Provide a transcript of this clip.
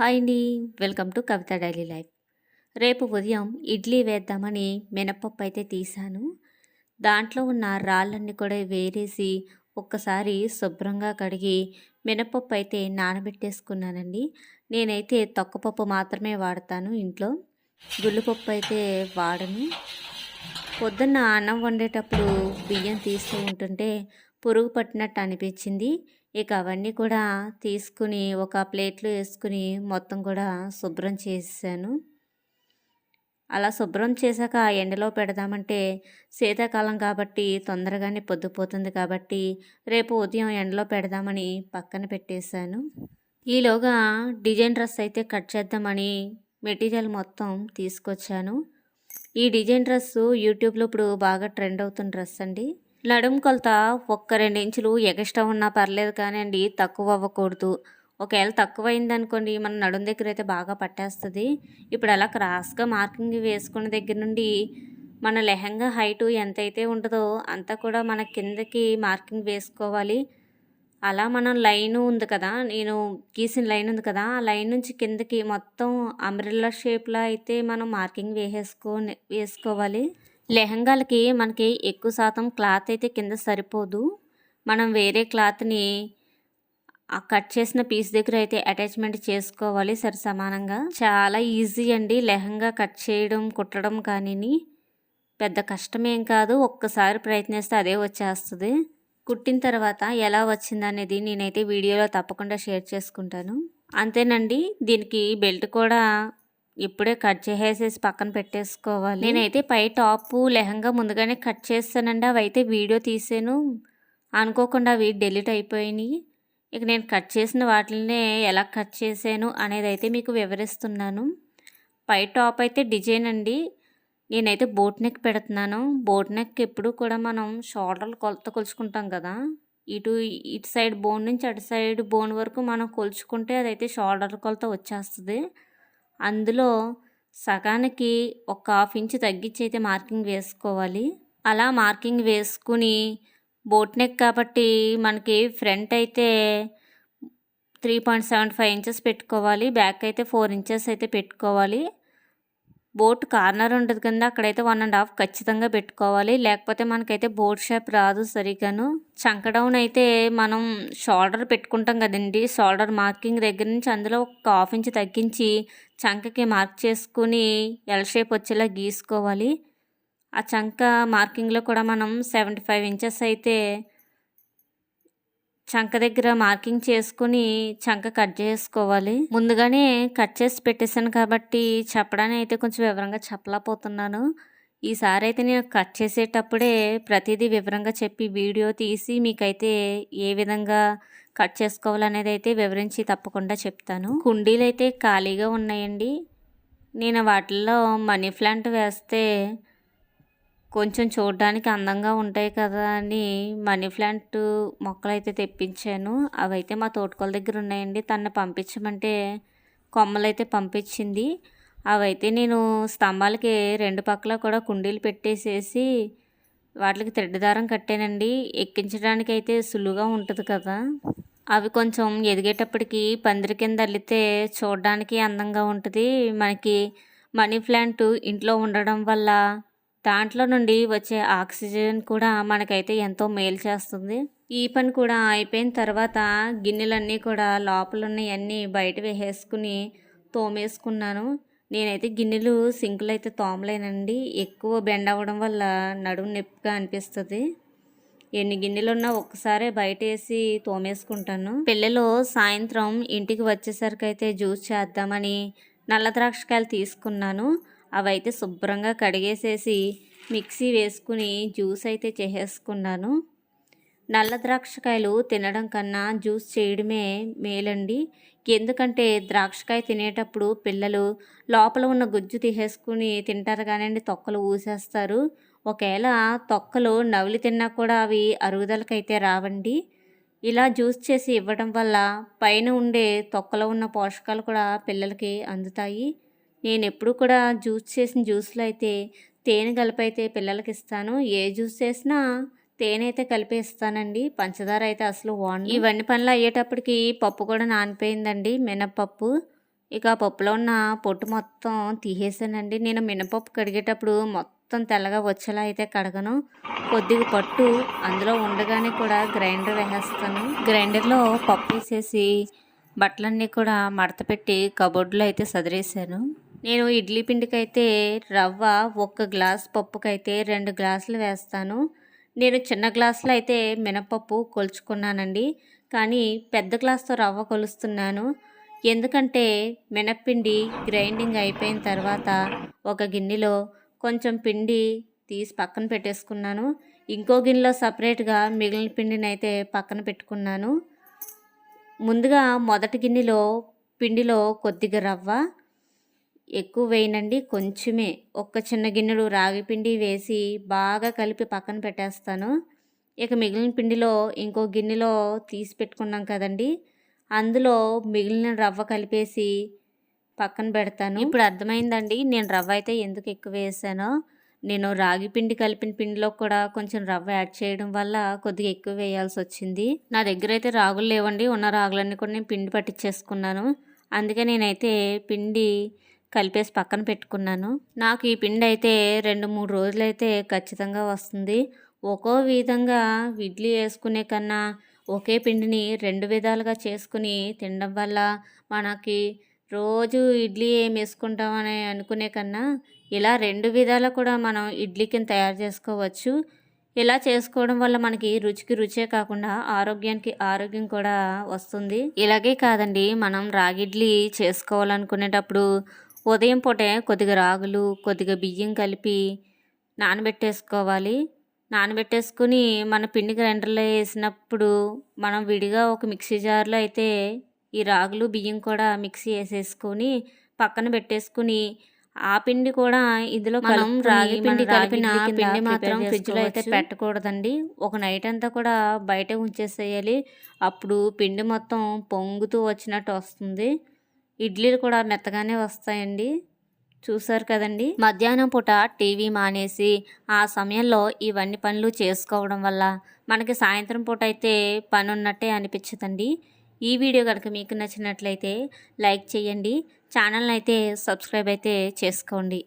Hi అండి. Welcome to Kavitha daily life. రేపు ఉదయం ఇడ్లీ వేద్దామని మినపప్పు అయితే తీశాను దాంట్లో ఉన్న రాళ్ళన్నీ కూడా వేరేసి ఒక్కసారి శుభ్రంగా కడిగి మినపప్పు అయితే నానబెట్టేసుకున్నానండి. నేనైతే తొక్కపప్పు మాత్రమే వాడతాను ఇంట్లో. గుళ్ళుపప్పు అయితే వాడను. పొద్దున్న అన్నం వండేటప్పుడు బియ్యం తీస్తూ ఉంటుంటే పురుగు పట్టినట్టు అనిపించింది. ఇక అవన్నీ కూడా తీసుకుని ఒక ప్లేట్లో వేసుకుని మొత్తం కూడా శుభ్రం చేసాను అలా శుభ్రం చేశాక ఎండలో పెడదామంటే శీతాకాలం కాబట్టి తొందరగానే పొద్దుపోతుంది కాబట్టి రేపు ఉదయం ఎండలో పెడదామని పక్కన పెట్టేశాను. ఈలోగా డిజైన్ డ్రెస్ అయితే కట్ చేద్దామని మెటీరియల్ మొత్తం తీసుకొచ్చాను. ఈ డిజైన్ డ్రెస్సు యూట్యూబ్లో ఇప్పుడు బాగా ట్రెండ్ అవుతున్న డ్రెస్ అండి. నడుం కొలత ఒక్క రెండు ఇంచులు ఎగస్ట్రా ఉన్నా పర్లేదు కానివ్వండి తక్కువ అవ్వకూడదు ఒకవేళ తక్కువ అయిందనుకోండి మన నడుము దగ్గర అయితే బాగా పట్టేస్తుంది. ఇప్పుడు అలా క్రాస్గా మార్కింగ్ వేసుకున్న దగ్గర నుండి మన లెహంగా హైటు ఎంతైతే ఉంటుందో అంతా కూడా మన కిందకి మార్కింగ్ వేసుకోవాలి. అలా మనం లైన్ ఉంది కదా నేను గీసిన లైన్ ఉంది కదా ఆ లైన్ నుంచి కిందకి మొత్తం అంబ్రెల్లా షేప్లో అయితే మనం మార్కింగ్ వేసేసుకో వేసుకోవాలి. లెహంగాలకి మనకి ఎక్కువ శాతం క్లాత్ అయితే కింద సరిపోదు. మనం వేరే క్లాత్ని ఆ కట్ చేసిన పీస్ దగ్గర అయితే అటాచ్మెంట్ చేసుకోవాలి సరి సమానంగా చాలా ఈజీ అండి లెహంగా కట్ చేయడం కుట్టడం కానీ పెద్ద కష్టమేం కాదు ఒక్కసారి ప్రయత్నిస్తే అదే వచ్చేస్తుంది. కుట్టిన తర్వాత ఎలా వచ్చిందనేది నేనైతే వీడియోలో తప్పకుండా షేర్ చేసుకుంటాను. అంతేనండి దీనికి బెల్ట్ కూడా ఇప్పుడే కట్ చేసేసి పక్కన పెట్టేసుకోవాలి. నేనైతే పై టాప్ లెహంగా ముందుగానే కట్ చేస్తానండి. అవి అయితే వీడియో తీసాను. అనుకోకుండా అవి డెలీట్ అయిపోయినాయి. ఇక నేను కట్ చేసిన వాటినే ఎలా కట్ చేశాను అనేది అయితే మీకు వివరిస్తున్నాను. పై టాప్ అయితే డిజైన్ అండి. నేనైతే బోట్ నెక్ పెడుతున్నాను. బోట్ నెక్ ఎప్పుడు కూడా మనం షోల్డర్లు కొలత కొలుచుకుంటాం కదా. ఇటు ఇటు సైడ్ బోన్ నుంచి అటు సైడ్ బోన్ వరకు మనం కొలుచుకుంటే అదైతే షోల్డర్ కొలత వచ్చేస్తుంది. అందులో సగానికి ఒక హాఫ్ ఇంచ్ తగ్గించి అయితే మార్కింగ్ వేసుకోవాలి. అలా మార్కింగ్ వేసుకుని బోట్ నెక్ కాబట్టి మనకి ఫ్రంట్ అయితే three point seven five inches పెట్టుకోవాలి. బ్యాక్ అయితే ఫోర్ ఇంచెస్ అయితే పెట్టుకోవాలి. బోట్ కార్నర్ ఉంటుంది కదా అక్కడైతే వన్ అండ్ హాఫ్ ఖచ్చితంగా పెట్టుకోవాలి. లేకపోతే మనకైతే బోట్ షేప్ రాదు సరిగాను. చంక డౌన్ అయితే మనం షోల్డర్ పెట్టుకుంటాం కదండి. షోల్డర్ మార్కింగ్ దగ్గర నుంచి అందులో ఒక హాఫ్ ఇంచ్ తగ్గించి చంకకి మార్క్ చేసుకుని ఎల్ షేప్ వచ్చేలా గీసుకోవాలి. ఆ చంక మార్కింగ్లో కూడా మనం సెవెంటీ ఫైవ్ ఇంచెస్ అయితే చంక దగ్గర మార్కింగ్ చేసుకుని చంక కట్ చేసుకోవాలి. ముందుగానే కట్ చేసి పెట్టేశాను కాబట్టి చెప్పడానికి అయితే కొంచెం వివరంగా చెప్పలేకపోతున్నాను. ఈసారి అయితే నేను కట్ చేసేటప్పుడే ప్రతిదీ వివరంగా చెప్పి వీడియో తీసి మీకైతే ఏ విధంగా కట్ చేసుకోవాలనేది అయితే వివరించి తప్పకుండా చెప్తాను. కుండీలు అయితే ఖాళీగా ఉన్నాయండి. నేను వాటిల్లో మనీ ప్లాంట్ వేస్తే కొంచెం చూడడానికి అందంగా ఉంటాయి కదా అని మనీ ప్లాంట్ మొక్కలు అయితే తెప్పించాను. అవైతే మా తోటకోల దగ్గర ఉన్నాయండి. తను పంపించమంటే కొమ్మలు అయితే పంపించింది. అవైతే నేను స్తంభాలకి రెండు పక్కల కూడా కుండీలు పెట్టేసేసి వాటికి థ్రెడ్ దారం కట్టానండి. ఎక్కించడానికి అయితే సులువుగా ఉంటుంది కదా. అవి కొంచెం ఎదిగేటప్పటికి పందిరి కింద అల్లితే చూడడానికి అందంగా ఉంటుంది. మనకి మనీ ప్లాంట్ ఇంట్లో ఉండడం వల్ల దాంట్లో నుండి వచ్చే ఆక్సిజన్ కూడా మనకైతే ఎంతో మేలు చేస్తుంది. ఈ పని కూడా అయిపోయిన తర్వాత గిన్నెలన్నీ కూడా లోపల ఉన్నవన్నీ బయట వేసేసుకుని తోమేసుకున్నాను. నేనైతే గిన్నెలు సింకులు అయితే తోమలేనండి. ఎక్కువ బెండ్ అవ్వడం వల్ల నడుము నొప్పిగా అనిపిస్తుంది. ఎన్ని గిన్నెలు ఉన్నా ఒక్కసారే బయట వేసి తోమేసుకుంటాను. పిల్లలు సాయంత్రం ఇంటికి వచ్చేసరికి అయితే జ్యూస్ చేద్దామని నల్ల ద్రాక్షకాయలు తీసుకున్నాను. అవైతే శుభ్రంగా కడిగేసేసి మిక్సీ వేసుకుని జ్యూస్ అయితే చేసేసుకున్నాను. నల్ల ద్రాక్షకాయలు తినడం కన్నా జ్యూస్ చేయడమే మేలండి. ఎందుకంటే ద్రాక్షకాయ తినేటప్పుడు పిల్లలు లోపల ఉన్న గుజ్జు తీసేసుకుని తింటారు కానివ్వండి తొక్కలు ఊసేస్తారు. ఒకవేళ తొక్కలు నవ్లి తిన్నా కూడా అవి అరుగుదలకైతే రావండి. ఇలా జ్యూస్ చేసి ఇవ్వడం వల్ల పైన ఉండే తొక్కలో ఉన్న పోషకాలు కూడా పిల్లలకి అందుతాయి. నేను ఎప్పుడు కూడా జ్యూస్ చేసిన జ్యూస్లో అయితే తేనె కలిపైతే పిల్లలకి ఇస్తాను ఏ జ్యూస్ చేసినా తేనె అయితే కలిపేస్తానండి. పంచదార అయితే అసలు వాడి ఇవన్నీ పనులు అయ్యేటప్పటికి పప్పు కూడా నానిపోయిందండి. మినప్పప్పు ఇక ఆ పప్పులో ఉన్న పొట్టు మొత్తం తీసేసానండి. నేను మినపప్పు కడిగేటప్పుడు మొత్తం తెల్లగా వచ్చేలా అయితే కడగను. కొద్దిగా పట్టు అందులో ఉండగానే కూడా గ్రైండర్ వేసేస్తాను. గ్రైండర్లో పప్పు వేసేసి బట్టలన్నీ కూడా మడత పెట్టి కబోర్డ్లో అయితే సదిరేసాను. నేను ఇడ్లీ పిండికైతే రవ్వ ఒక్క గ్లాస్ పప్పుకైతే రెండు గ్లాసులు వేస్తాను. నేను చిన్న గ్లాసులో అయితే మినపప్పు కొలుచుకున్నానండి. కానీ పెద్ద గ్లాస్తో రవ్వ కొలుస్తున్నాను. ఎందుకంటే మినప్పిండి గ్రైండింగ్ అయిపోయిన తర్వాత ఒక గిన్నెలో కొంచెం పిండి తీసి పక్కన పెట్టేసుకున్నాను. ఇంకో గిన్నెలో సపరేట్గా మిగిలిన పిండిని అయితే పక్కన పెట్టుకున్నాను. ముందుగా మొదటి గిన్నెలో పిండిలో కొద్దిగా రవ్వ ఎక్కువ వేయనండి కొంచెమే. ఒక్క చిన్న గిన్నెడు రాగి పిండి వేసి బాగా కలిపి పక్కన పెట్టేస్తాను. ఇక మిగిలిన పిండిలో ఇంకో గిన్నెలో తీసి పెట్టుకున్నాం కదండి. అందులో మిగిలిన రవ్వ కలిపేసి పక్కన పెడతాను. ఇప్పుడు అర్థమైందండి నేను రవ్వ అయితే ఎందుకు ఎక్కువ వేసానో. నేను రాగి పిండి కలిపిన పిండిలో కూడా కొంచెం రవ్వ యాడ్ చేయడం వల్ల కొద్దిగా ఎక్కువ వేయాల్సి వచ్చింది. నా దగ్గర అయితే రాగులు లేవండి ఉన్న రాగులన్నీ కూడా నేను పిండి పట్టించేసుకున్నాను. అందుకే నేనైతే పిండి కలిపేసి పక్కన పెట్టుకున్నాను. నాకు ఈ పిండి అయితే రెండు మూడు రోజులైతే ఖచ్చితంగా వస్తుంది. ఒక్కో విధంగా ఇడ్లీ వేసుకునే కన్నా ఒకే పిండిని రెండు విధాలుగా చేసుకుని తినడం వల్ల మనకి రోజు ఇడ్లీ ఏం వేసుకుంటామని అనుకునే కన్నా ఇలా రెండు విధాలు కూడా మనం ఇడ్లీ కింద తయారు చేసుకోవచ్చు. ఇలా చేసుకోవడం వల్ల మనకి రుచికి రుచే కాకుండా ఆరోగ్యానికి ఆరోగ్యం కూడా వస్తుంది. ఇలాగే కాదండి మనం రాగిడ్లీ చేసుకోవాలనుకునేటప్పుడు ఉదయం పూటే కొద్దిగా రాగులు కొద్దిగా బియ్యం కలిపి నానబెట్టేసుకోవాలి. నానబెట్టేసుకుని మన పిండి గ్రైండర్లో వేసినప్పుడు మనం విడిగా ఒక మిక్సీ జార్లో అయితే ఈ రాగులు బియ్యం కూడా మిక్సీ వేసేసుకొని పక్కన పెట్టేసుకుని ఆ పిండి కూడా ఇందులో మనం రాగి పిండి కలిపిన పిండి మాత్రం ఫ్రిడ్జ్లో అయితే పెట్టకూడదండి. ఒక నైట్ అంతా కూడా బయట ఉంచేసేయాలి. అప్పుడు పిండి మొత్తం పొంగుతూ వచ్చినట్టు వస్తుంది. ఇడ్లీలు కూడా మెత్తగానే వస్తాయండి. చూసారు కదండి? మధ్యాహ్నం పూట టీవీ మానేసి ఆ సమయంలో ఇవన్నీ పనులు చేసుకోవడం వల్ల మనకి సాయంత్రం పూట అయితే పని ఉన్నట్టే అనిపించదండి. ఈ వీడియో కనుక మీకు నచ్చినట్లయితే లైక్ చేయండి. ఛానల్ని అయితే సబ్స్క్రైబ్ అయితే చేసుకోండి.